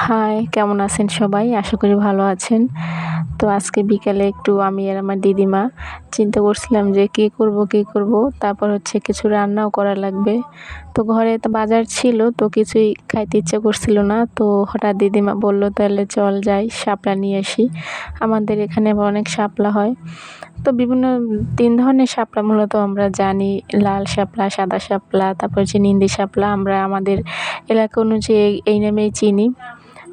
High কেমন আছেন সবাই? আশা করি ভালো আছেন। তো আজকে বিকালে একটু আমি আর আমার দিদিমা চিন্তা করছিলাম যে কি করব কি করব। তারপর হচ্ছে কিছু রান্নাও করা লাগবে। তো ঘরে তো বাজার ছিল, তো কিছুই খাইতে ইচ্ছা করছিল না। তো হঠাৎ দিদিমা বলল, তাহলে চল যাই, শাপলা নিয়ে আসি। আমাদের এখানে অনেক শাপলা হয়। তো বিভিন্ন তিন ধরনের শাপলা, মূলত আমরা জানি লাল শাপলা, সাদা শাপলা, তারপর হচ্ছে নিন্দি শাপলা, আমরা আমাদের এলাকা অনুযায়ী এই নামেই চিনি।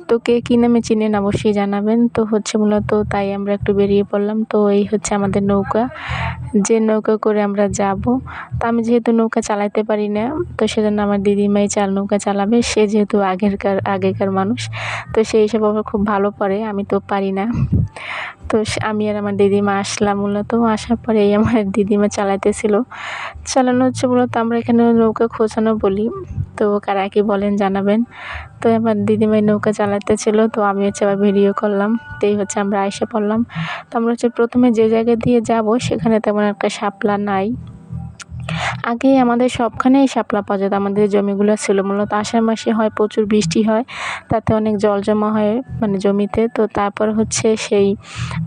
তো কে কী নামে চিনেন অবশ্যই জানাবেন। তো হচ্ছে মূলত তাই আমরা একটু বেরিয়ে পড়লাম। তো এই হচ্ছে আমাদের নৌকা। যে নৌকা করে আমরা যাব, তো আমি যেহেতু নৌকা চালাতে পারি না, তো সেজন্য আমার দিদিমাই চাল নৌকা চালাবে। সে যেহেতু আগেরকার, আগেকার মানুষ, তো সেই হিসাবে আবার খুব ভালো পারে আমি তো পারি না। তো আমি আর আমার দিদিমা আসলাম মূলত। আসার পরে এই আমার দিদিমা চালাইতেছিল। চালানো হচ্ছে মূলত আমরা এখানে নৌকা খোঁচানো বলি। তো কারা কি বলেন জানাবেন। তো আমার দিদিমাই নৌকা চালাতেছিল তো আমি হচ্ছে আবার ভিডিও করলাম। তো এই হচ্ছে আমরা আয়সা পড়লাম। তো আমরা হচ্ছে প্রথমে যে জায়গা দিয়ে যাব, সেখানে তেমন একটা শাপলা নাই। আগে আমাদের সবখানেই শাপলা পাওয়া যেত আমাদের জমিগুলো ছিল, মূলত আষাঢ় মাসে হয়, প্রচুর বৃষ্টি হয়, তাতে অনেক জল জমা হয় মানে জমিতে। তো তারপর হচ্ছে সেই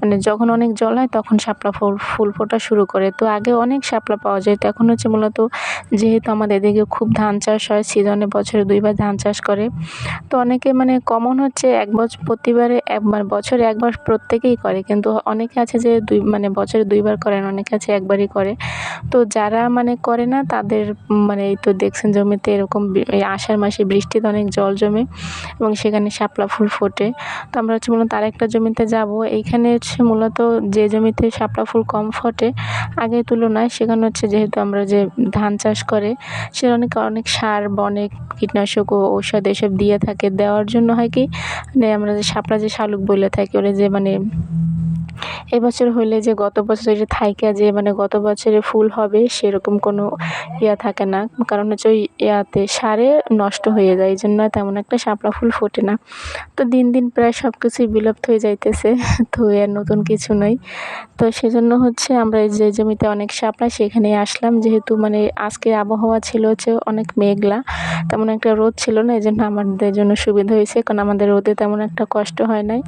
মানে যখন অনেক জল হয় তখন শাপলা ফুল ফুল ফোটা শুরু করে। তো আগে অনেক শাপলা পাওয়া যেত এখন হচ্ছে মূলত যেহেতু আমাদের এদিকে খুব ধান চাষ হয়, সিজনে বছরে দুইবার ধান চাষ করে। তো অনেকে মানে কমন হচ্ছে এক বছর প্রতিবারে একবার, বছরে একবার প্রত্যেকেই করে। কিন্তু অনেকে আছে যে দুই মানে বছরে দুইবার করেন, অনেকে আছে একবারই করে। তো যারা মানে করে না, তাদের মানে এই তো দেখছেন জমিতে এরকম আষাঢ় মাসে বৃষ্টিতে অনেক জল জমে এবং সেখানে শাপলা ফুল ফোটে। তো আমরা হচ্ছে মূলত আরেকটা জমিতে যাব। এইখানে হচ্ছে মূলত যে জমিতে শাপলা ফুল কম ফোটে, আগের তুলনায় সেখানে হচ্ছে যেহেতু আমরা যে ধান চাষ করে, সে অনেক অনেক সার বা অনেক কীটনাশক ও ঔষধ এসব দিয়ে থাকে। দেওয়ার জন্য হয় কি মানে আমরা যে শাপলা যে শালুক বলে থাকি, ওরা যে মানে এবছর হইলে যে গত বছর যে থাইকা যে মানে গত বছরে ফুল হবে সেরকম কোনো ইয়া থাকে না। কারণ হচ্ছে ওই ইয়াতে সারে নষ্ট হয়ে যায়, এই জন্য তেমন একটা শাপলা ফুল ফোটে না। তো দিন দিন প্রায় সব কিছুই বিলুপ্ত হয়ে যাইতেছে, তো আর নতুন কিছু নয়। তো সেজন্য হচ্ছে আমরা যে জমিতে অনেক শাপলা সেখানে আসলাম। যেহেতু মানে আজকে আবহাওয়া ছিল হচ্ছে অনেক মেঘলা, তেমন একটা রোদ ছিল না এই জন্য আমাদের জন্য সুবিধা হয়েছে। কারণ আমাদের রোদে তেমন একটা কষ্ট হয় নাই।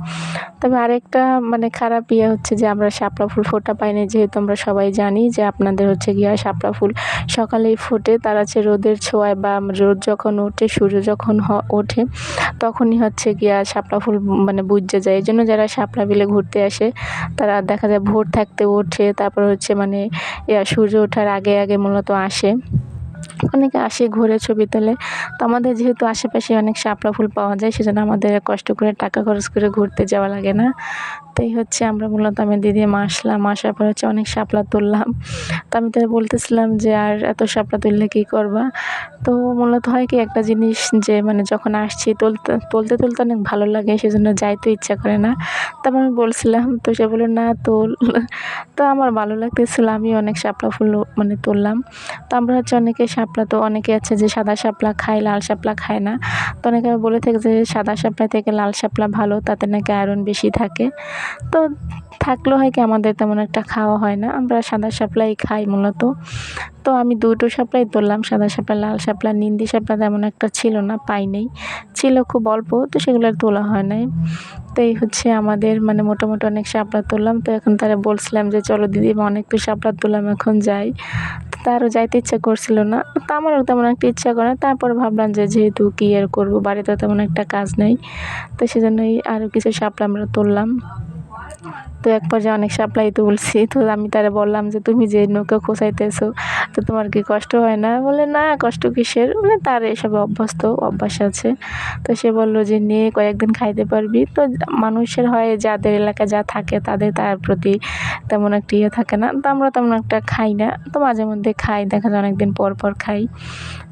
তবে আরেকটা মানে খারাপ ইয়ে হচ্ছে যে আমরা শাপলা ফুল ফোটা পাইনি যেহেতু আমরা সবাই জানি যে আপনাদের হচ্ছে গিয়া শাপলা ফুল সকালেই ফোটে, তার হচ্ছে রোদের ছোঁয়ায় বা রোদ যখন ওঠে, সূর্য যখন ওঠে, তখনই হচ্ছে গিয়া শাপলা ফুল মানে বুঝে যায়। এই জন্য যারা শাপলা বিলে ঘুরতে আসে, তারা দেখা যায় ভোর থাকতে ওঠে, তারপর হচ্ছে মানে সূর্য ওঠার আগে আগে মূলত আসে। অনেকে আসে ঘুরে ছবি তোলে। তো আমাদের যেহেতু আশেপাশে অনেক শাপলা ফুল পাওয়া যায়, সেজন্য আমাদের কষ্ট করে টাকা খরচ করে ঘুরতে যাওয়া লাগে না। তাই হচ্ছে আমরা মূলত আমি দিদি আসলাম। আসার পর হচ্ছে অনেক শাপলা তুললাম। তো আমি তাই বলতেছিলাম যে, আর এত শাপলা তুললে কী করবা? তো মূলত হয় কি, একটা জিনিস যে মানে যখন আসছি, তুলতে তুলতে তুলতে অনেক ভালো লাগে, সেজন্য যাইতে ইচ্ছা করে না। তারপর আমি বলছিলাম, তো সে বলল, না, তোল। তো আমার ভালো লাগতেছিল আমি অনেক শাপলা ফুল মানে তুললাম। তো আমরা হচ্ছে অনেকে শাপলা, তো অনেকে আছে যে, সাদা শাপলা খায়, লাল শাপলা খায় না। তো অনেকে বলে থাকে যে সাদা শাপলা থেকে লাল শাপলা ভালো, তাতে নাকি আয়রন বেশি থাকে। তো থাকলেও হয় কি, আমাদের তেমন একটা খাওয়া হয় না। আমরা সাদা শাপলাই খাই মূলত। তো আমি দুটো শাপলাই তুললাম সাদা শাপলা, লাল শাপলা নিন্দি শাপলা তেমন একটা ছিল না, পাই নেই। ছিল খুব অল্প, তো সেগুলো আর তোলা হয় নাই। তো এই হচ্ছে আমাদের মানে মোটামুটি অনেক শাপলা তুললাম তো এখন তারা বলছিলাম যে, চলো দিদি অনেক তো শাপলা তুললাম এখন যাই। তারও যাইতে ইচ্ছা করছিল না। তা আমারও তেমন একটা ইচ্ছা করে তারপর ভাবলাম যে যেহেতু কী আর করব, বাড়িতে তেমন একটা কাজ নেই। তো সেজন্যই আরও কিছু শাপলা আমরা তুললাম। তো এক পর্যায়ে অনেক সাপ্লাই তুলছি তো আমি তারা বললাম যে, তুমি যে নৌকা খোঁচাইতেছো, তো তোমার কি কষ্ট হয় না? বলে, না, কষ্ট কিসের? মানে তার এসব অভ্যস্ত অভ্যাস আছে। তো সে বলল যে নিয়ে কয়েকদিন খাইতে পারবি। তো মানুষের হয়, যাদের এলাকায় যা থাকে, তাদের তার প্রতি তেমন একটা ইয়ে থাকে না। তো আমরা তেমন একটা খাই না, তো মাঝে মধ্যে খাই, দেখা যায় অনেকদিন পর পর খাই।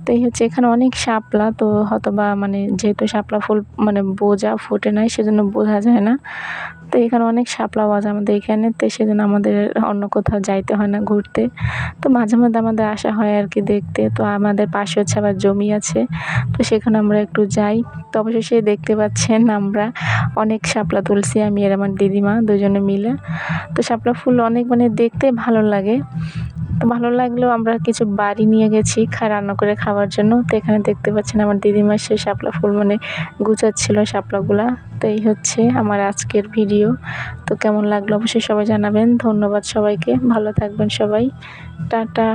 তো এই হচ্ছে এখানে অনেক শাপলা, তো হয়তো বা মানে যেহেতু শাপলা ফুল মানে বোঝা ফুটে নাই, সেজন্য বোঝা যায় না। তো এখানে অনেক শাপলা পাওয়া যায় আমাদের এখানে, তো সেজন্য আমাদের অন্য কোথাও যাইতে হয় না ঘুরতে। তো মাঝে মধ্যে আমাদের আসা হয় আর কি দেখতে। তো আমাদের পাশে হচ্ছে আবার জমি আছে, তো সেখানে আমরা একটু যাই। তো অবশেষে দেখতে পাচ্ছেন আমরা অনেক শাপলা তুলছি, আমি আর আমার দিদিমা দুজনে মিলে। তো শাপলা ফুল অনেক মানে দেখতে ভালো লাগে। তো ভালো লাগল আমরা কিছু বাড়ি নিয়ে গেছি রান্না করে খাওয়ার জন্য। তো এখানে দেখতে পাচ্ছেন আমার দিদিমার সেই শাপলা ফুল মানে গুছাচ্ছিল শাপলাগুলা। তো এই হচ্ছে আমার আজকের ভিডিও। তো কেমন লাগল অবশ্যই সবাই জানাবেন। ধন্যবাদ সবাইকে। ভালো থাকবেন সবাই। টাটা।